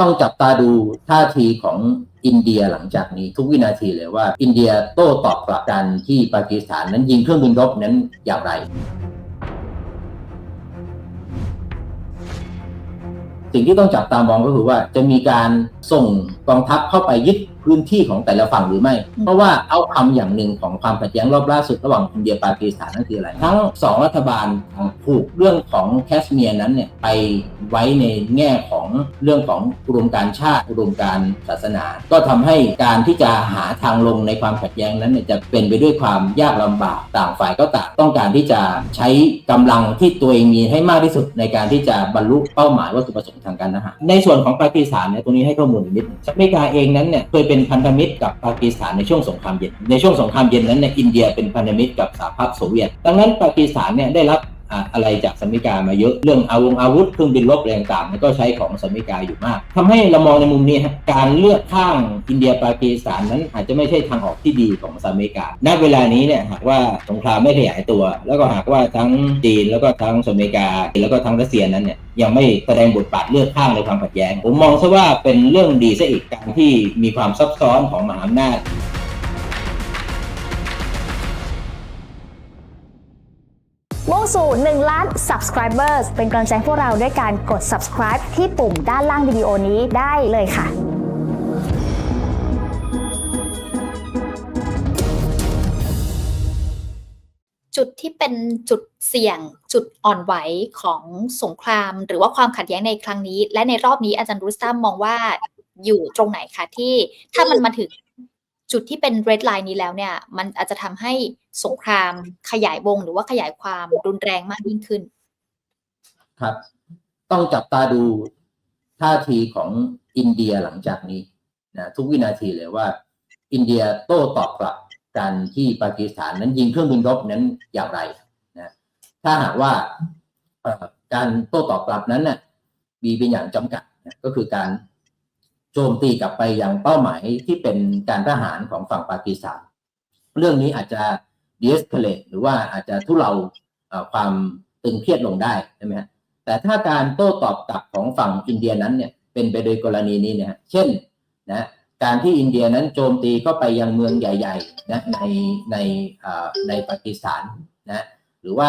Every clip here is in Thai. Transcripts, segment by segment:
ต้องจับตาดูท่าทีของอินเดียหลังจากนี้ทุกวินาทีเลยว่า อินเดียโต้ตอบกลับกันที่ปากีสถานนั้นยิงเครื่องบินรบนั้นอย่างไร สิ่งที่ต้องจับตามองก็คือว่าจะมีการส่งกองทัพเข้าไปยึดพื้นที่ของแต่ละฝั่งหรือไม่ เพราะว่าเอาคำอย่างหนึ่งของความขัดแย้งรอบล่าสุดระหว่างอินเดียปากีสถานนั่นคืออะไร ทั้งสองรัฐบาลผูกเรื่องของแคชเมียร์นั้นเนี่ยไปไว้ในแง่ของเรื่องของอุดมการณ์ชาติอุดมการณ์ศาสนา ก็ทำให้การที่จะหาทางลงในความขัดแย้งนั้นเนี่ยจะเป็นไปด้วยความยากลำบากต่างฝ่ายก็ต่างต้องการที่จะใช้กำลังที่ตัวเองมีให้มากที่สุดในการที่จะบรรลุเป้าหมายวัตถุประสงค์ทางการทหารในส่วนของปากีสถานเนี่ยตรงนี้ให้ข้อมูลนิดนึงอเมริกาเองนั้นเนี่ยเคยเป็นพันธมิตรกับปากีสถานในช่วงสงครามเย็นในช่วงสงครามเย็นนั้นเนี่ยอินเดียเป็นพันธมิตรกับสหภาพโซเวียต ดังนั้นปากีสถานเนี่ยได้รับ อะไรจากสหรัฐอเมริกามาเยอะเรื่องอาวงอาวุธเครื่องบินรบอะไรต่างๆก็ใช้ของสหรัฐอเมริกาอยู่มากทำให้เรามองในมุมนี้การเลือกข้างอินเดียปากีสถานนั้นอาจจะไม่ใช่ทางออกที่ดีของสหรัฐอเมริกาณเวลานี้เนี่ยหากว่าสงครามไม่ขยายตัว แล้วก็หากว่าทั้งจีนแล้วก็ทั้งสหรัฐอเมริกา แล้วก็ทั้งรัสเซียนั้นเนี่ยยังไม่แสดงบทบาทเลือกข้างในความขัดแย้ง ผมมองซะว่าเป็นเรื่องดีซะอีกการที่มีความซับซ้อนของมหาอำนาจ สู่ 1 ล้าน subscribers เป็นกำลังใจพวกเราด้วยการกด subscribe ที่ปุ่มด้านล่างวิดีโอนี้ได้เลยค่ะจุดที่เป็นจุดเสี่ยง จุดอ่อนไหวของสงคราม หรือว่าความขัดแย้งในครั้งนี้ และในรอบนี้อาจารย์รุสตามมองว่าอยู่ตรงไหนคะที่ถ้ามันมาถึง จุดที่เป็น red line นี้แล้วเนี่ย มันอาจจะทำให้สงครามขยายวง หรือว่าขยายความรุนแรงมากยิ่งขึ้น ครับ ต้องจับตาดูท่าทีของอินเดียหลังจากนี้นะทุกวินาทีเลยว่า อินเดียโต้ตอบกลับกันที่ปากีสถานนั้นยิงเครื่องบินรบนั้นอย่างไรนะถ้าหากว่าการโต้ตอบกลับนั้นน่ะมีเป็นอย่างจำกัดนะก็คือการ โจมตีกลับไปยังเป้าหมายที่เป็นการทหารของฝั่งปากีสถาน เรื่องนี้อาจจะ de-escalate หรือว่าอาจจะทุเลาความตึงเครียดลงได้ใช่ไหมฮะแต่ถ้าการโต้ตอบกลับของฝั่งอินเดียนั้นเนี่ยเป็นไปโดยกรณีนี้เนี่ยฮะเช่นนะการที่อินเดียนั้นโจมตีเข้าไปยังเมืองใหญ่ๆนะในในอ่าในปากีสถานนะหรือว่า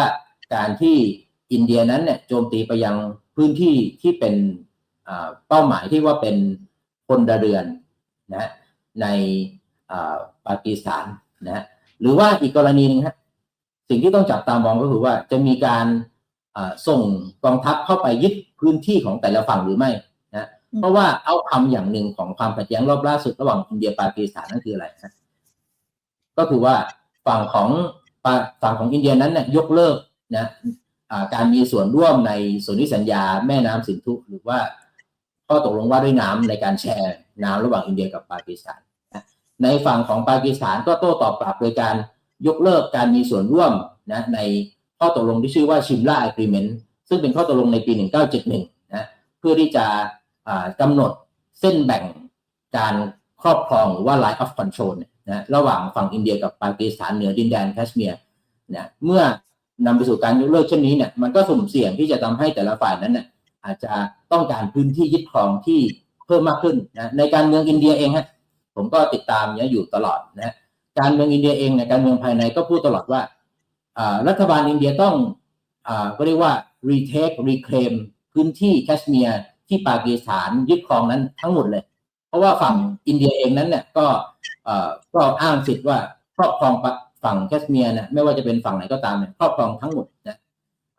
การที่อินเดียนั้นเนี่ยโจมตีไปยังพื้นที่ที่เป็นอ่าเป้าหมายที่ว่าเป็น ลเรือนนะในอ่าปากีสถานนะหรือว่าอีกกรณีหนึ่งฮะสิ่งที่ต้องจับตามองก็คือว่าจะมีการอ่าส่งกองทัพเข้าไปยึดพื้นที่ของแต่ละฝั่งหรือไม่นะอืมเพราะว่าเอาคำอย่างหนึ่งของความขัดแย้งรอบล่าสุดระหว่างอินเดียปากีสถานนั่นคืออะไรนะก็คือว่าฝั่งของปาฝั่งของอินเดียนั้นเนี่ยยกเลิกนะอ่าการมีส่วนร่วมในสนธิสัญญาแม่น้ำสินธุหรือว่า ข้อตกลงว่าด้วยน้ำในการแชร์น้ำระหว่างอินเดียกับปากีสถาน ในฝั่งของปากีสถานก็โต้ตอบกลับโดยการยกเลิกการมีส่วนร่วมนะในข้อตกลงที่ชื่อว่าชิมลา Agreement ซึ่งเป็นข้อตกลงในปี 1971นะเพื่อที่จะอ่ากำหนดเส้นแบ่งการครอบครองหรือว่า line of control นะระหว่างฝั่งอินเดียกับปากีสถานเหนือดินแดนแคชเมียร์นะเมื่อนำไปสู่การยกเลิกเช่นนี้เนี่ยมันก็สุ่มเสี่ยงที่จะทำให้แต่ละฝ่ายนั้นเนี่ย อาจจะต้องการพื้นที่ยึดครองที่เพิ่มมากขึ้นนะในการเมืองอินเดียเองฮะผมก็ติดตามเนี่ยอยู่ตลอดนะการเมืองอินเดียเองในยการเมืองภายในก็พูดตลอดว่าอ่ารัฐบาลอินเดียต้องอ่าก็เรียกว่า retake reclaim พื้นที่แคชเมียร์ที่ปากีสถานยึดครองนั้นทั้งหมดเลย เพราะว่าฝั่งอินเดียเองนั้นเนี่ยก็เอ่อก็อ้างสิทธิ์ว่าครอบครองปะฝั่งแคชเมียร์เนี่ยไม่ว่าจะเป็นฝั่งไหนก็ตามเนี่ยครอบครองทั้งหมดนะ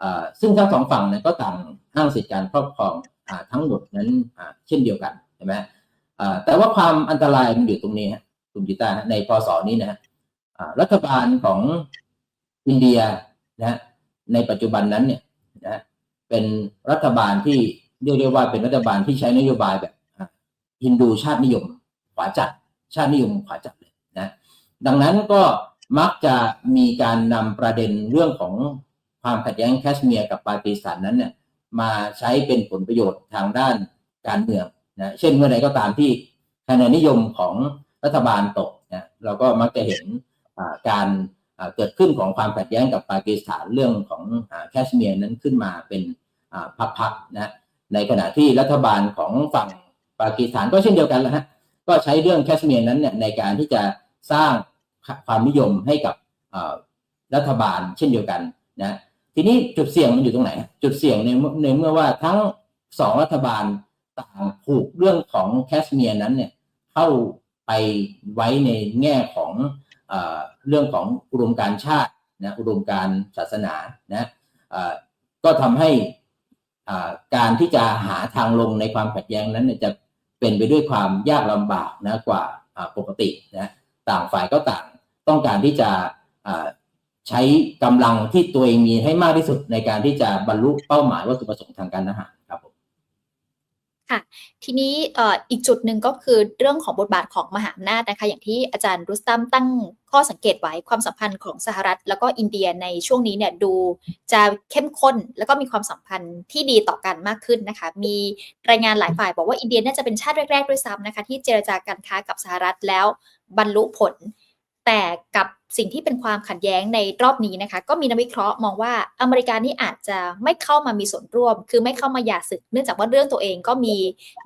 อ่าซึ่งทั้งสองฝั่งเนี่ยก็ต่าง อ้างสิทธิการครอบครองอทั้งหมดนั้นเช่นเดียวกันใช่ไหมแต่ว่าความอันตรายมันอยู่ตรงนี้คุณจิตาในพศนี้นะฮะรัฐบาลของอินเดียนะในปัจจุบันนั้นเนี่ยนะเป็นรัฐบาลที่เรียกได้ว่าเป็นรัฐบาลที่ใช้นโยบายแบบฮินดูชาตินิยมขวาจัดชาตินิยมขวาจัดเลยนะดังนั้นก็มักจะมีการนำประเด็นเรื่องของความขัดแย้งแคชเมียร์กับปากีสถานนั้นเนี่ย มาใช้เป็นผลประโยชน์ทางด้านการเมืองนะเช่นเมื่อใดก็ตามที่คะแนนนิยมของรัฐบาลตกนะเราก็มักจะเห็นการเกิดขึ้นของความขัดแย้งกับปากีสถานเรื่องของแคชเมียร์นั้นขึ้นมาเป็นพักๆนะในขณะที่รัฐบาลของฝั่งปากีสถานก็เช่นเดียวกันแหละฮะก็ใช้เรื่องแคชเมียร์นั้นเนี่ยในการที่จะสร้างความนิยมให้กับรัฐบาลเช่นเดียวกันนะ ทีนี้จุดเสี่ยงมันอยู่ตรงไหน จุดเสี่ยงในเมื่อในเมื่อว่าทั้งสองรัฐบาลต่างผูกเรื่องของแคชเมียร์นั้นเนี่ยเข้าไปไว้ในแง่ของเอเรื่องของอุดมการชาตินะอุดมการศาสนานะก็ทำให้การที่จะหาทางลงในความขัดแย้งนั้นนจะเป็นไปด้วยความยากลำบากนะกว่าปกตินะต่างฝ่ายก็ต่างต้องการที่จะ ใช้กำลังที่ตัวเองมีให้มากที่สุดในการที่จะบรรลุเป้าหมายวัตถุประสงค์ทางการทหารครับผมทีนี้อีกจุดหนึ่งก็คือเรื่องของบทบาทของมหาอำนาจนะคะ อย่างที่อาจารย์รุสตัมตั้งข้อสังเกตไว้ความสัมพันธ์ของสหรัฐ แล้วก็อินเดียในช่วงนี้เนี่ยดูจะเข้มข้น แล้วก็มีความสัมพันธ์ที่ดีต่อกันมากขึ้นนะคะ มีรายงานหลายฝ่ายบอกว่าอินเดียน่าจะเป็นชาติแรกๆด้วยซ้ำนะคะ ที่เจรจาการค้ากับสหรัฐแล้วบรรลุผล แต่กับ สิ่งที่เป็นความขัดแย้งในรอบนี้นะคะ ก็มีนักวิเคราะห์มองว่าอเมริกานี่อาจจะไม่เข้ามามีส่วนร่วม คือไม่เข้ามาหย่าศึก เนื่องจากว่าเรื่องตัวเองก็มี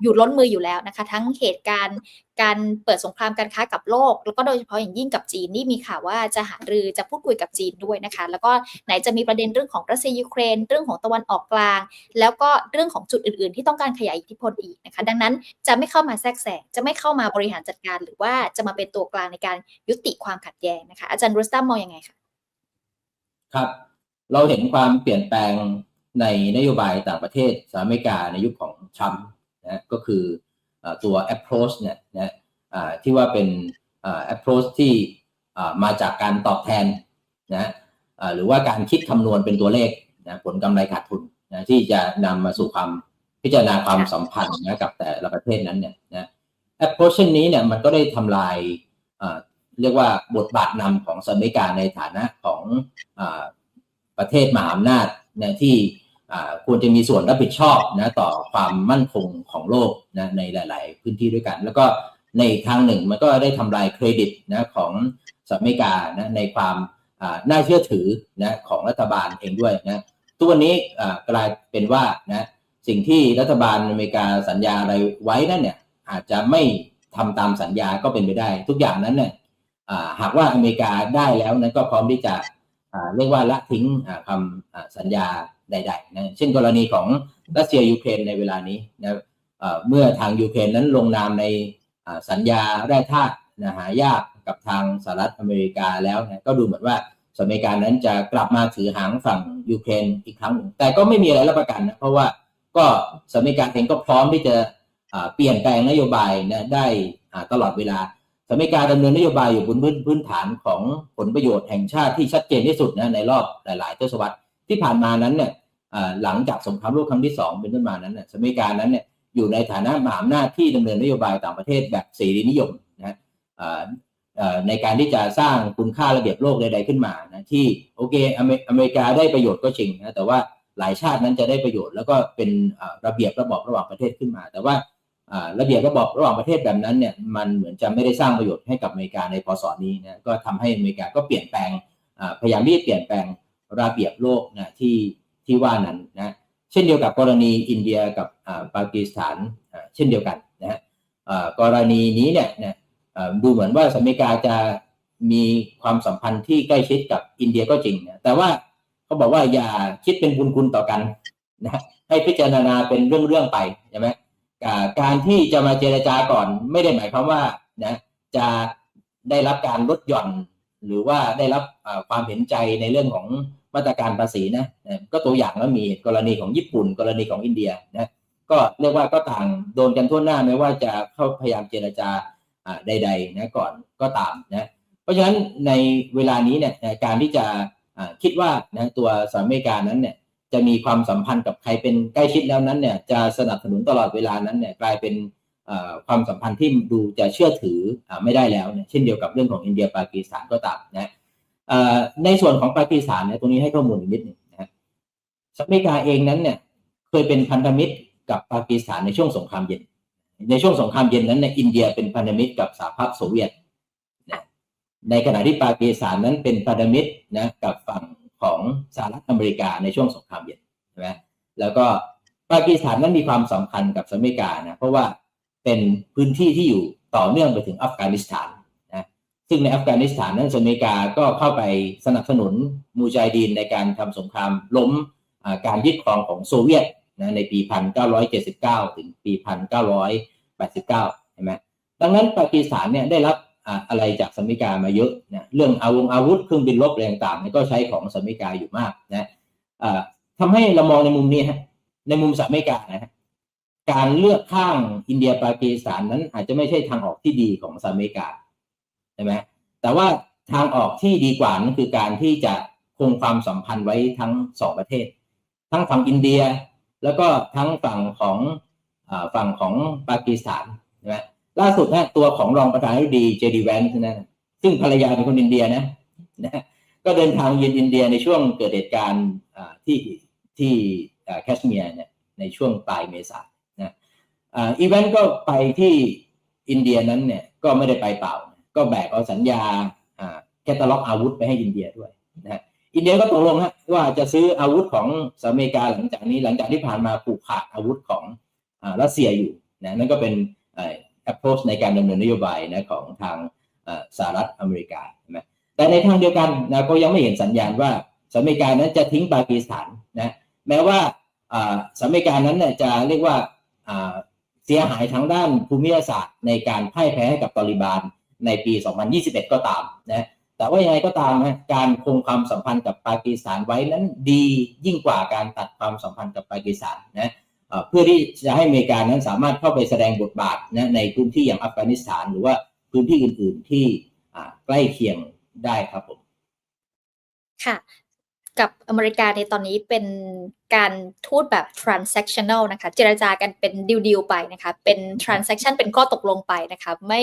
อยู่ล้นมืออยู่แล้วนะคะ ทั้งเหตุการณ์ การเปิดสงครามการค้ากับโลก แล้วก็โดยเฉพาะอย่างยิ่งกับจีนนี่มีข่าวว่าจะหารือจะพูดคุยกับจีนด้วยนะคะ แล้วก็ไหนจะมีประเด็นเรื่องของรัสเซียยูเครน เรื่องของตะวันออกกลาง แล้วก็เรื่องของจุดอื่น ๆ ที่ต้องการขยายอิทธิพลอีกนะคะ ดังนั้นจะไม่เข้ามาแทรกแซงจะไม่เข้ามาบริหารจัดการ หรือว่าจะมาเป็นตัวกลางในการยุติความขัดแย้งนะคะ อาจารย์รุสตัมมองยังไงคะครับ เราเห็นความเปลี่ยนแปลงในนโยบายต่างประเทศสหรัฐอเมริกาในยุคของทรัมป์นะก็คือ ตัว approach เนี่ยนะที่ว่าเป็น approach ที่มาจากการตอบแทนนะหรือว่าการคิดคำนวณเป็นตัวเลขนะผลกำไรขาดทุนนะที่จะนำมาสู่ความพิจารณาความสัมพันธ์นะกับแต่ละประเทศนั้นเนี่ยนะ approach เช่นนี้เนี่ยมันก็ได้ทำลายเรียกว่าบทบาทนำของสหรัฐอเมริกาในฐานะของอประเทศมหาอำนาจนะที่ ควรจะมีส่วนรับผิดชอบนะต่อความมั่นคงของโลกนะในหลาย ๆ พื้นที่ด้วยกัน แล้วก็ในทางหนึ่งมันก็ได้ทำลายเครดิตนะของสหรัฐอเมริกานะในความน่าเชื่อถือนะของรัฐบาลเองด้วยนะตัวนนี้กลายเป็นว่านะสิ่งที่รัฐบาลอเมริกาสัญญาอะไรไว้นั่นเนี่ยอาจจะไม่ทำตามสัญญาก็เป็นไปได้ ทุกอย่างนั้นเนี่ยหากว่าอเมริกาได้แล้วนั้นก็พร้อมที่จะเรียกว่าละทิ้งคำสัญญา ใดๆนะเช่นกรณีของรัสเซียยูเครนในเวลานี้นะเมื่อทางยูเครนนั้นลงนามในสัญญาแร่ธาตุนะหายากกับทางสหรัฐอเมริกาแล้วนะก็ดูเหมือนว่าสหรัฐอเมริกานั้นจะกลับมาถือหางฝั่งยูเครนอีกครั้งหนึ่งแต่ก็ไม่มีอะไรรับประกันนะเพราะว่าก็สหรัฐอเมริกาเองก็พร้อมที่จะเปลี่ยนแปลงนโยบายนะได้ตลอดเวลาสหรัฐอเมริกาดำเนินนโยบายอยู่บนพื้นพื้นฐานของผลประโยชน์แห่งชาติที่ชัดเจนที่สุดนะในรอบหลาย ๆ ทศวรรษ ที่ผ่านมานั้นเนี่ยหลังจากสงครามโลกครั้งที่สองเป็นต้นมานั้นเนี่ยสหรัฐอเมริกานั้นเนี่ยอยู่ในฐานะมหาอำนาจที่ดำเนินนโยบายต่างประเทศแบบเสรีนิยมนะในการที่จะสร้างคุณค่าระเบียบโลกใดๆขึ้นมานะที่โอเคอเมริกาได้ประโยชน์ก็จริงนะแต่ว่าหลายชาตินั้นจะได้ประโยชน์แล้วก็เป็นระเบียบระบอบระหว่างประเทศขึ้นมา แต่ว่าระเบียบระบอบระหว่างประเทศแบบนั้นเนี่ยมันเหมือนจะไม่ได้สร้างประโยชน์ให้กับอเมริกาในพศนี้นะก็ทำให้อเมริกาก็เปลี่ยนแปลงพยายามที่จะเปลี่ยนแปลง ระเบียบโลกนะที่ที่ว่านั้นนะเช่นเดียวกับกรณีอินเดียกับอ่าปากีสถานเช่นเดียวกันนะฮะอ่ากรณีนี้เนี่ยนะอ่าดูเหมือนว่าสหรัฐอเมริกาจะมีความสัมพันธ์ที่ใกล้ชิดกับอินเดียก็จริงนะแต่ว่าเขาบอกว่าอย่าคิดเป็นบุญคุณต่อกันนะให้พิจารณาเป็นเรื่องๆไปใช่ไหมอ่าการที่จะมาเจรจาก่อนไม่ได้หมายความว่านะจะได้รับการลดหย่อนหรือว่าได้รับความเห็นใจในเรื่องของ มาตรการภาษีนะก็ตัวอย่างแล้วมีกรณีของญี่ปุ่น กรณีของอินเดียนะก็เรียกว่าก็ต่างโดนกันทั่วหน้าไม่ว่าจะเข้าพยายามเจรจาใดๆนะก่อนก็ตามนะเพราะฉะนั้นในเวลานี้เนี่ยการที่จะคิดว่านะตัวสหรัฐอเมริกานั้นเนี่ยจะมีความสัมพันธ์กับใครเป็นใกล้ชิดแล้วนั้นเนี่ยจะสนับสนุนตลอดเวลานั้นเนี่ยกลายเป็นความสัมพันธ์ที่ดูจะเชื่อถืออไม่ได้แล้วเช่นเดียวกับเรื่องของอินเดียปากีสถานก็ตามนะเในส่วนของปากีสถานเนี่ยตรงนี้ให้ข้อมูลนิดหนึ่งนะฮะสหรัฐอเมริกาเองนั้นเนี่ยเคยเป็นพันธมิตรกับปากีสถานในช่วงสงครามเย็น ในช่วงสงครามเย็นนั้นเนี่ยอินเดียเป็นพันธมิตรกับสหภาพโซเวียตนะในขณะที่ปากีสถานนั้นเป็นพันธมิตรนะกับฝั่งของสหรัฐอเมริกาในช่วงสงครามเย็นใช่ไหมแล้วก็ปากีสถานนั้นมีความสำคัญกับสหรัฐอเมริกานะเพราะว่าเป็นพื้นที่ที่อยู่ต่อเนื่องไปถึงอัฟกานิสถาน ซึ่งในอัฟกานิสถานนั้นสหรัฐอเมริกาก็เข้าไปสนับสนุนมูจาฮิดีนในการทำสงครามล้มการยึดครองของโซเวียตนะในปี 1979 ถึงปี 1989 ใช่ไหมดังนั้นปากีสถานเนี่ยได้รับอะไรจากสหรัฐอเมริกามาเยอะนะเรื่องอาวงอาวุธเครื่องบินรบอะไรต่างๆก็ใช้ของสหรัฐอเมริกาอยู่มากนะทำให้เรามองในมุมนี้ฮะในมุมสหรัฐอเมริกานะฮะการเลือกข้างอินเดียปากีสถานนั้นอาจจะไม่ใช่ทางออกที่ดีของสหรัฐอเมริกา ช่ไหมแต่ว่าทางออกที่ดีกว่านั้นคือการที่จะคงความสัมพันธ์ไว้ทั้งสองประเทศ ทั้งฝั่งอินเดีย แล้วก็ทั้งฝั่งของฝั่งของปากีสถานใช่ไหมล่าสุดนะตัวของรองประธานาธิบดีเจดีแวนนะซึ่งภรรยาเป็นคนอินเดียนะนะก็เดินทางเยือนอินเดียในช่วงเกิดเหตุการณ์ที่ที่แคชเมียร์เนี่ยในช่วงปลายเมษายนนะอีเวนต์ก็ไปที่อินเดียนั้นเนี่ยก็ไม่ได้ไปเปล่า ก็แบกเอาสัญญาแคตตาล็อกอาวุธไปให้อินเดียด้วยนะอินเดียก็ตกลงฮะว่าจะซื้ออาวุธของสหรัฐอเมริกาหลังจากนี้หลังจากที่ผ่านมาผูกขาดอาวุธของอ่ารัสเซียอยู่นะนั่นก็เป็นเอ่อ approach ในการดำเนินนโยบายนะของทางสหรัฐอเมริกาใช่ไหมแต่ในทางเดียวกันนะก็ยังไม่เห็นสัญญาณว่าสหรัฐอเมริกานั้นจะทิ้งปากีสถานนะแม้ว่าอ่าสหรัฐอเมริกานั้นเนี่ยจะเรียกว่าอ่าเสียหายทางด้านภูมิศาสตร์ในการพ่ายแพ้ให้กับตอริบาน ในปี 2021 ก็ตามนะแต่ว่ายังไงก็ตามนะการคงความสัมพันธ์กับปากีสถานไว้นั้นดียิ่งกว่าการตัดความสัมพันธ์กับปากีสถานนะเพื่อที่จะให้อเมริกานั้นสามารถเข้าไปแสดงบทบาทนะในพื้นที่อย่างอัฟกานิสถาน หรือว่าพื้นที่อื่น ๆที่ใกล้เคียงได้ครับผมค่ะ กับอเมริกาในตอนนี้เป็นการทูตแบบ transactional นะคะเจรจากันเป็นดิวดิวไปนะคะเป็น transaction เป็นข้อตกลงไปนะคะไม่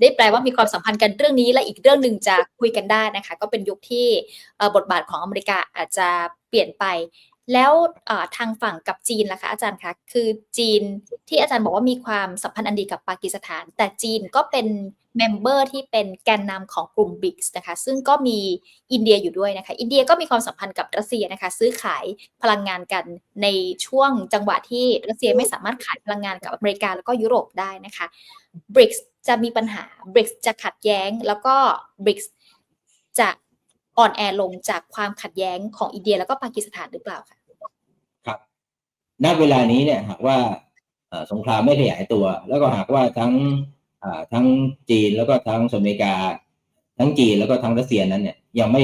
ได้แปลว่ามีความสัมพันธ์กันเรื่องนี้ และอีกเรื่องหนึ่งจะคุยกันได้นะคะก็เป็นยุคที่บทบาทของอเมริกาอาจจะเปลี่ยนไป แล้วทางฝั่งกับจีนล่ะคะอาจารย์คะคือจีนที่อาจารย์บอกว่ามีความสัมพันธ์อันดีกับปากีสถาน แต่จีนก็เป็น เมมเบอร์ที่เป็นแกนนำของกลุ่มบิกส์นะคะ ซึ่งก็มีอินเดียอยู่ด้วยนะคะ อินเดียก็มีความสัมพันธ์กับรัสเซียนะคะ ซื้อขายพลังงานกันในช่วงจังหวะที่รัสเซียไม่สามารถขายพลังงานกับอเมริกาแล้วก็ยุโรปได้นะคะบริกส์จะมีปัญหาบริกส์จะขัดแย้ง แล้วก็บริกส์จะอ่อนแอลงจากความขัดแย้งของอินเดียแล้วก็ปากีสถานหรือเปล่าคะครับณเวลานี้เนี่ยหากว่าสงครามไม่ขยายตัว แล้วก็หากว่าทั้ง ทั้งจีนแล้วก็ทั้งสหรัฐอเมริกา ทั้งจีนแล้วก็ทั้งรัสเซียนั้นเนี่ยยังไม่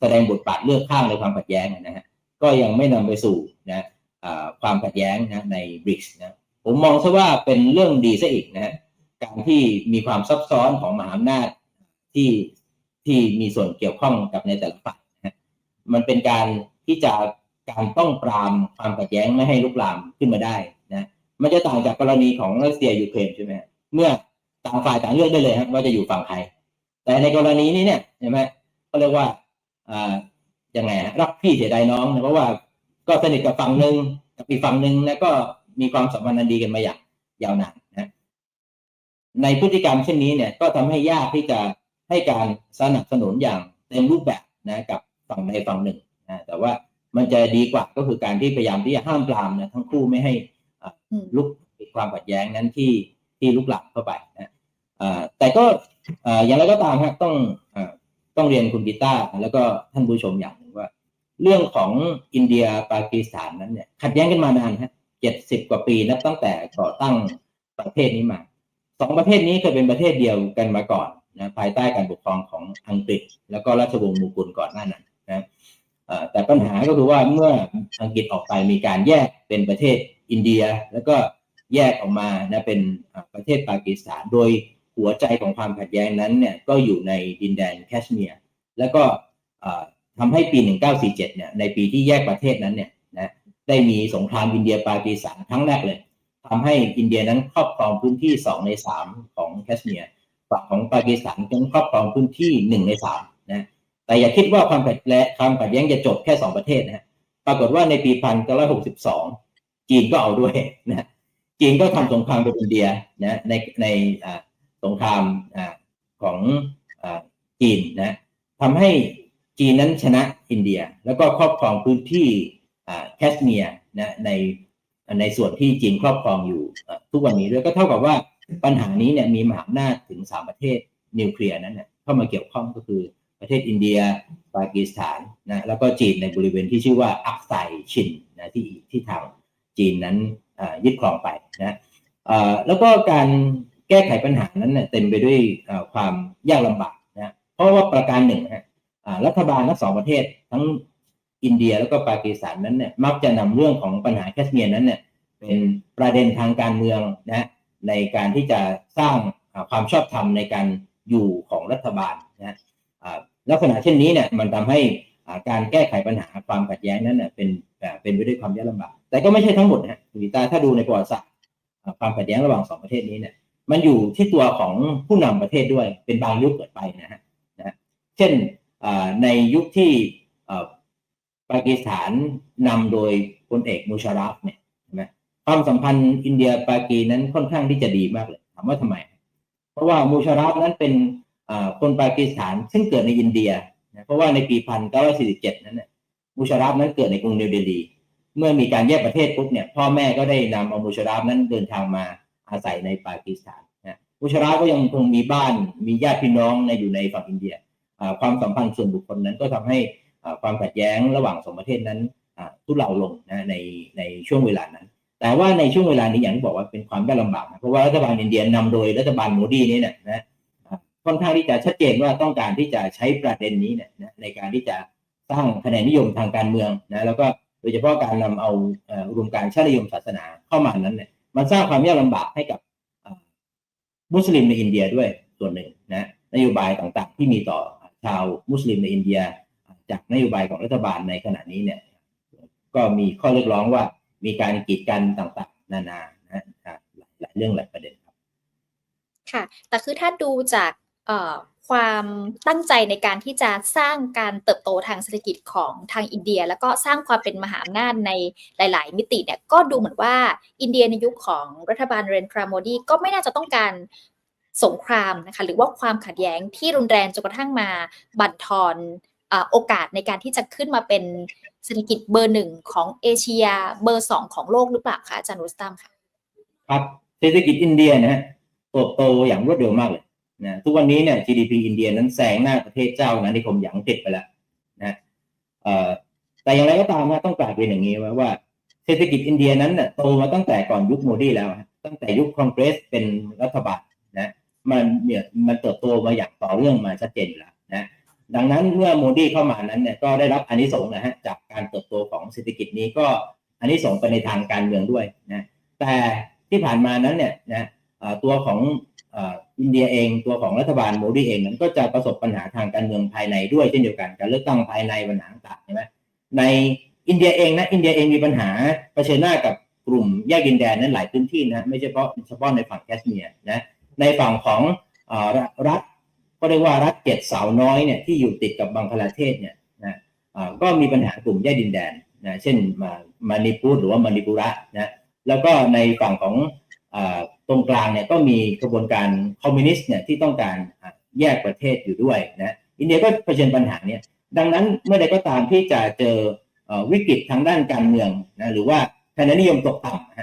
แสดงบทบาทเลือกข้างในความขัดแย้งนะฮะก็ยังไม่นำไปสู่นะอ่าความขัดแย้งนะในบริกส์นะผมมองซะว่าเป็นเรื่องดีซะอีกนะฮะการที่มีความซับซ้อนของมหาอำนาจที่ที่มีส่วนเกี่ยวข้องกับในแต่ละฝ่ายนะมันเป็นการที่จะการป้องปรามความขัดแย้งไม่ให้ลุกลามขึ้นมาได้นะมันจะต่างจากกรณีของรัสเซียยูเครนใช่ไหมเมื่อ ต่างฝ่ายต่างเลือกได้เลยฮะว่าจะอยู่ฝั่งใคร แต่ในกรณีนี้เนี่ยใช่ไหมเขาเรียกว่าอ่ายังไงฮะรักพี่เสียดายน้องนะเพราะว่าก็สนิทกับฝั่งหนึ่งกับอีกฝั่งหนึ่งนะก็มีความสัมพันธ์อันดีกันมาอย่างยาวนานนะในพฤติกรรมเช่นนี้เนี่ย ก็ทำให้ยากที่จะให้การสนับสนุนอย่างเต็มรูปแบบนะกับฝั่งใดฝั่งหนึ่งนะแต่ว่ามันจะดีกว่าก็คือการที่พยายามที่จะห้ามปรามนะทั้งคู่ไม่ให้อ่าอืมลุกความขัดแย้งนั้นที่ที่ลุกหลับเข้าไปนะอ่า แต่ก็อย่างไรก็ตามครับต้องอต้องเรียนคุณกีตาร์แล้วก็ท่านผู้ชมอย่างหนึ่งว่า เรื่องของอินเดียปากีสถานนั้นเนี่ยขัดแย้งกันมานานฮะเจ็ดสิบกว่าปีนับตั้งแต่ก่อตั้งประเทศนี้มาสองประเทศนี้เคยเป็นประเทศเดียวกันมาก่อนนะภายใต้การปกครองของอังกฤษ แล้วก็ราชวงศ์มูกุลก่อนหน้านั้นนะแต่ปัญหาก็คือว่าเมื่ออังกฤษออกไปมีการแยกเป็นประเทศอินเดีย แล้วก็แยกออกมานะเป็นประเทศปากีสถานโดย หัวใจของความขัดแย้งนั้นเนี่ยก็อยู่ในดินแดนแคชเมียร์แล้วก็อ่าทำให้ปี 1947 เนี่ยในปีที่แยกประเทศนั้นเนี่ยนะได้มีสงครามอินเดียปากีสถานครั้งแรกเลยทำให้อินเดียนั้นครอบครองพื้นที่สองในสามของแคชเมียร์ฝั่งของปากีสถานก็ครอบครองพื้นที่หนึ่งในสามนะแต่อย่าคิดว่าความขัดแย้งความขัดแย้งจะจบแค่สองประเทศนะปรากฏว่าในปีพันเก้าร้อยหกสิบสองจีนก็เอาด้วยนะจีนก็ทำสงครามกับอินเดียนะในในอ่า สงครามอของอจีนนะทำให้จีนนั้นชนะอินเดีย แล้วก็ครอบครองพื้นที่แคชเมียร์นะในในส่วนที่จีนครอบครองอยู่ทุกวันนี้ด้วยก็เท่ากับว่าปัญหานี้เนี่ยมีมหาอำนาจถึงสามประเทศนิวเคลียร์นั้นเนี่ยเข้ามาเกี่ยวข้องก็คือประเทศอินเดียปากีสถานนะแล้วก็จีนในบริเวณที่ชื่อว่าอักไซชินนะที่ที่ทางจีนนั้นยึดครองไปนะแล้วก็การ แก้ไขปัญหานั้นเนี่ยเต็มไปด้วยความยากลำบากนะเพราะว่าประการหนึ่งนะฮะรัฐบาลทั้งสองประเทศทั้งอินเดียแล้วก็ปากีสถานนั้นเนี่ยมักจะนำเรื่องของปัญหาแคชเมียร์นั้นเนี่ยเป็นประเด็นทางการเมืองนะในการที่จะสร้างความชอบธรรมในการอยู่ของรัฐบาลนะลักษณะเช่นนี้เนี่ยมันทำให้การแก้ไขปัญหาความขัดแย้งนั้นเน่ยเป็นเป็นไปด้วยความยากลำบากแต่ก็ไม่ใช่ทั้งหมดนะฮะคุณตาถ้าดูในประวัติศาสตร์ความขัดแย้งระหว่างสองประเทศนี้เนี่ย มันอยู่ที่ตัวของผู้นำประเทศด้วยเป็นบางยุคเกิดไปนะฮะนะเช่นในยุคที่ปากีสถานนำโดยพลเอกมูชารัฟเนี่ยใช่ไหมความสัมพันธ์อินเดียปากีนั้นค่อนข้างที่จะดีมากเลยถามว่าทำไม เพราะว่ามูชารัฟนั้นเป็นคนปากีสถานซึ่งเกิดในอินเดียนะเพราะว่าในปี1947นั้นเนี่ยมูชารัฟนั้นเกิดในกรุงนิวเดลีเมื่อมีการแยกประเทศปุ๊บเนี่ยพ่อแม่ก็ได้นำเอามูชารัฟนั้นเดินทางมา อาศัยในปากีสถานนะมูชรัฟก็ยังคงมีบ้านมีญาติพี่น้องในอยู่ในฝั่งอินเดียความสัมพันธ์ส่วนบุคคลนั้นก็ทำให้ความขัดแย้งระหว่างสองประเทศนั้นทุเลาลงนะในในช่วงเวลานั้น แต่ว่าในช่วงเวลานี้อย่างที่บอกว่าเป็นความยากลำบากนะเพราะว่ารัฐบาลอินเดียนำโดยรัฐบาลโมดีนี่เนี่ยนะค่อนข้างที่จะชัดเจนว่าต้องการที่จะใช้ประเด็นนี้เนี่ยนะในการที่จะสร้างคะแนนนิยมทางการเมืองนะแล้วก็โดยเฉพาะการนำเอาเอ่ออุดมการชาตินิยมศาสนาเข้ามานั้นเนี่ย มันสร้างความยากลำบากให้กับมุสลิมในอินเดียด้วยส่วนหนึ่งนะนโยบายต่างๆ ที่มีต่อชาวมุสลิมในอินเดีย จากนโยบายของรัฐบาลในขณะนี้เนี่ย ก็มีข้อเรียกร้องว่ามีการกีดกันต่างๆ นานานะหลายเรื่องหลายประเด็นครับ ค่ะ แต่คือถ้าดูจากเอ่อ ความตั้งใจในการที่จะสร้างการเติบโตทางเศรษฐกิจของทางอินเดีย แล้วก็สร้างความเป็นมหาอำนาจในหลาย ๆ มิติเนี่ยก็ดูเหมือนว่าอินเดียในยุคของรัฐบาลเรนทราโมดีก็ไม่น่าจะต้องการสงครามนะคะหรือว่าความขัดแย้งที่รุนแรงจนกระทั่งมาบั่นทอนโอกาสในการที่จะขึ้นมาเป็นเศรษฐกิจเบอร์หนึ่งของเอเชียเบอร์สองของโลกหรือเปล่าคะอาจารย์รุสตัมค่ะครับเศรษฐกิจอินเดียนะฮะเติบโตอย่างรวดเร็วมากเลย นะทุกวันนี้เนี่ย GDP อินเดียนั้นแซงหน้าประเทศเจ้านะนิคมอย่างอังกฤษไปแล้วนะเอ่อแต่อย่างไรก็ตามนะต้องกล่าวเรียนอย่างนี้ว่าว่าเศรษฐกิจอินเดียนั้นน่ะโตมาตั้งแต่ก่อนยุคโมดีแล้ว ตั้งแต่ยุคคอนเกรสเป็นรัฐบาลนะมันเนี่ยมันเติบโตมาอย่างต่อเนื่องมาชัดเจนอยู่แล้วนะดังนั้นเมื่อโมดีเข้ามานั้นเนี่ยก็ได้รับอานิสงส์นะฮะจากการเติบโตของเศรษฐกิจนี้ก็อานิสงส์ไปในทางการเมืองด้วยนะแต่ที่ผ่านมานั้นเนี่ยนะตัวของ อินเดียเองตัวของรัฐบาลโมดีเองนั้นก็จะประสบปัญหาทางการเมืองภายในด้วยเช่นเดียวกันการเลือกตั้งภายในปัญหาต่างใช่ไหมในอินเดียเองนะอินเดียเองมีปัญหาเผชิญหน้ากับกลุ่มแยกดินแดนนั้นหลายพื้นที่นะไม่เฉพาะเฉพาะในฝั่งแคชเมียร์นะในฝั่งของอรัฐก็เรียกว่ารัฐเจ็ดสาวน้อยเนี่ยที่อยู่ติดกับบังคลาเทศเนี่ยนะก็มีปัญหากลุ่มแยกดินแดนนะเช่นมามานิปูรหรือว่ามานิปุระนะแล้วก็ในฝั่งของ ตรงกลางเนี่ยก็มีกระบวนการคอมมิวนิสต์เนี่ยที่ต้องการแยกประเทศอยู่ด้วยนะอินเดียก็เผชิญปัญหาเนี่ยดังนั้นเมื่อใดก็ตามที่จะเจอวิกฤตทางด้านการเมืองนะหรือว่าคะแนนนิยมตกต่ำนะค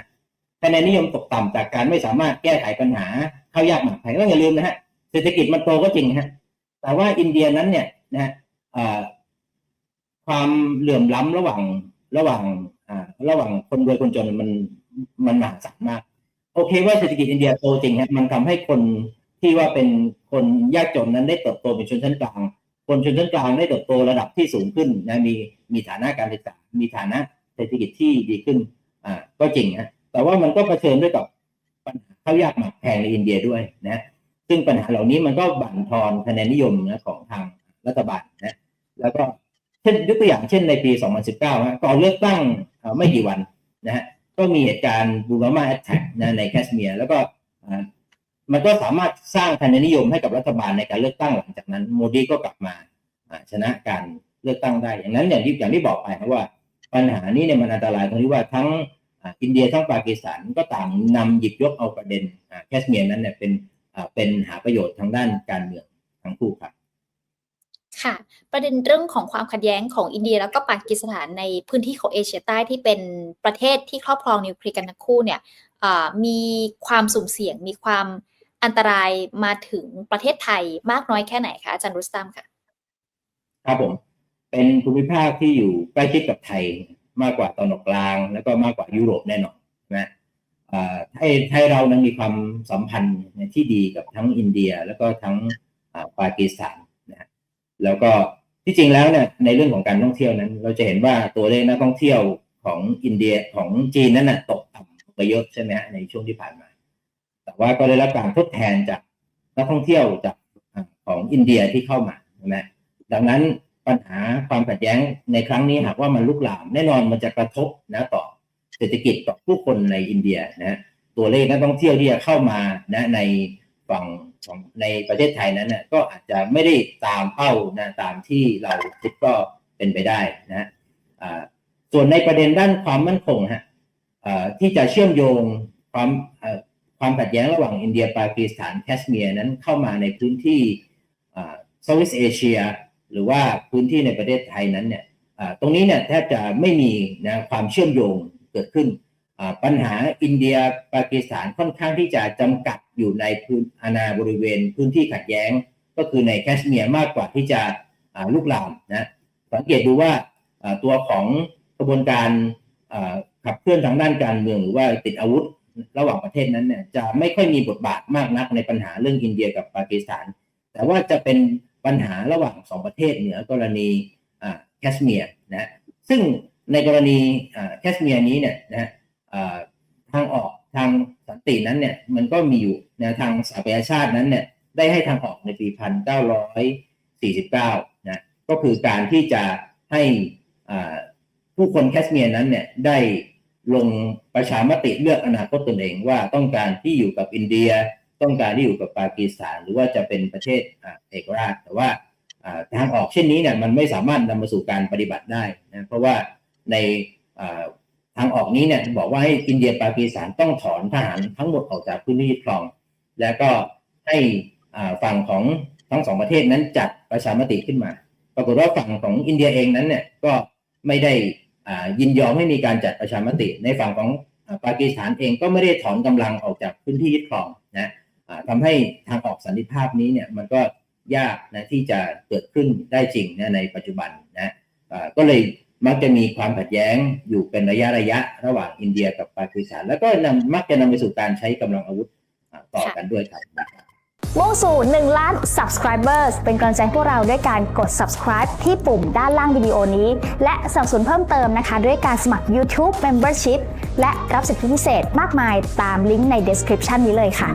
ะแนนนิยมตกต่ำจากการไม่สามารถแก้ไขปัญหาเข้ายากหมากแพงต้องอย่าลืมนะฮะเศรษฐกิจมันโตก็จริงนะฮะแต่ว่าอินเดียนั้นเนี่ยนะฮะความเหลื่อมล้ำระหว่างระหว่างอ่าระหว่างคนรวยคนจนมันมันมหาศาลมาก โอเคว่าเศรษฐกิจอินเดียโตจริงครับมันทำให้คนที่ว่าเป็นคนยากจนนั้นได้เติบโตเป็นชนชั้นกลาง คนชนชั้นกลางได้เติบโตระดับที่สูงขึ้นนะมีมีฐานะการศึกษา มีฐานะเศรษฐกิจที่ดีขึ้นอ่าก็จริงฮะแต่ว่ามันก็เผชิญด้วยกับปัญหาข้าวยากหมากแพงในอินเดียด้วยนะซึ่งปัญหาเหล่านี้มันก็บั่นทอนคะแนนนิยมนะของทางรัฐบาลนะแล้วก็เช่นยกตัวอย่างเช่นในปี 2019ฮะก่อนเลือกตั้งไม่กี่วันนะฮะ ก็มีเหตุการณ์บูรามาแอตแทกนะในแคชเมียร์แล้วก็มันก็สามารถสร้างคะแนนนิยมให้กับรัฐบาลในการเลือกตั้งหลังจากนั้นโมดีก็กลับมาชนะการเลือกตั้งได้อย่างนั้นอย่างที่อย่างที่บอกไปนะว่าปัญหานี้เนี่ยมันอันตรายตรงที่ว่าทั้งอินเดียทั้งปากีสถานก็ต่างนำหยิบยกเอาประเด็นแคชเมียร์นั้นเนี่ยเป็นเป็นหาประโยชน์ทางด้านการเมืองทั้งคู่ครับ ค่ะ ประเด็นเรื่องของความขัดแย้งของอินเดีย แล้วก็ปากีสถานในพื้นที่ของเอเชียใต้ที่เป็นประเทศที่ครอบครองนิวเคลียร์กันทั้งคู่เนี่ยมีความสุ่มเสี่ยงมีความอันตรายมาถึงประเทศไทยมากน้อยแค่ไหนคะอาจารย์รุสตามค่ะครับผมเป็นภูมิภาคที่อยู่ใกล้ชิดกับไทยมากกว่าตอนออกกลาง แล้วก็มากกว่ายุโรปแน่นอนนะไทยไทยเรานั้นมีความสัมพันธ์ที่ดีกับทั้งอินเดีย แล้วก็ทั้งปากีสถาน แล้วก็ที่จริงแล้วเนี่ยในเรื่องของการท่องเที่ยวนั้น เราจะเห็นว่าตัวเลขนักท่องเที่ยวของอินเดียของจีนนั้นน่ะตกต่ำไปเยอะใช่ไหมฮะในช่วงที่ผ่านมา แต่ว่าก็ได้รับการทดแทนจากนักท่องเที่ยวจากของอินเดียที่เข้ามาใช่ไหมดังนั้นปัญหาความขัดแย้งในครั้งนี้หากว่ามันลุกลามแน่นอนมันจะกระทบนะต่อเศรษฐกิจต่อผู้คนในอินเดียนะตัวเลขนักท่องเที่ยวที่จะเข้ามานะในฝั่ง ของในประเทศไทยนั้นนะก็อาจจะไม่ได้ตามเป้านะตามที่เราคิดก็เป็นไปได้นะส่วนในประเด็นด้านความมั่นคงฮะที่จะเชื่อมโยงความความขัดแย้งระหว่างอินเดียปากีสถานแคชเมียร์นั้นเข้ามาในพื้นที่เซาท์อีสเอเชียหรือว่าพื้นที่ในประเทศไทยนั้นเนี่ยตรงนี้เนี่ยแทบจะไม่มีนะความเชื่อมโยงเกิดขึ้นปัญหาอินเดียปากีสถานค่อนข้างที่จะจำกัด อยู่ในพื้นอาณาบริเวณ พื้นที่ขัดแย้ง ก็คือในแคชเมียร์มากกว่าที่จะลุกลามนะสังเกตดูว่าตัวของกระบวนการขับเคลื่อนทางด้านการเมืองหรือว่าติดอาวุธระหว่างประเทศนั้นเนี่ยจะไม่ค่อยมีบทบาทมากนักในปัญหาเรื่องอินเดียกับปากีสถาน แต่ว่าจะเป็นปัญหาระหว่างสองประเทศเหนือกรณีแคชเมียร์นะซึ่งในกรณีแคชเมียร์นี้เนี่ยนะทางออก ทางสันตินั้นเนี่ยมันก็มีอยู่นะทางสหประชาชาตินั้นเนี่ยได้ให้ทางออกในปี 1949 นะก็คือการที่จะให้ผู้คนแคชเมียร์นั้นเนี่ยได้ลงประชามติเลือกอนาคตตนเองว่าต้องการที่อยู่กับอินเดีย ต้องการที่อยู่กับปากีสถาน หรือว่าจะเป็นประเทศเอกราช แต่ว่าทางออกเช่นนี้เนี่ยมันไม่สามารถนำมาสู่การปฏิบัติได้นะเพราะว่าใน ทางออกนี้เนี่ยจะบอกว่าให้อินเดียปากีสถานต้องถอนทหารทั้งหมดออกจากพื้นที่ยึดครอง แล้วก็ให้ฝั่งของทั้งสองประเทศนั้นจัดประชามติขึ้นมา ปรากฏว่าฝั่งของอินเดียเองนั้นเนี่ยก็ไม่ได้ยินยอมให้มีการจัดประชามติ ในฝั่งของอปากีสถานเองก็ไม่ได้ถอนกำลังออกจากพื้นที่ยึดครองนะทำให้ทางออกสันติภาพนี้เนี่ยมันก็ยากนะที่จะเกิดขึ้นได้จริงนะในปัจจุบันนะก็เลย มักจะมีความขัดแย้งอยู่เป็นระยะระยะระหว่างอินเดียกับปากีสถาน แล้วก็นำมักจะนำไปสู่การใช้กำลังอาวุธต่อกันด้วยครับมุ่งสู่ 1 ล้าน subscribers เป็นกำลังใจพวกเราด้วยการกด subscribe ที่ปุ่มด้านล่างวิดีโอนี้ และสนับสนุนเพิ่มเติมนะคะ ด้วยการสมัคร YouTube Membership และรับสิทธิพิเศษมากมายตามลิงก์ใน description นี้เลยค่ะ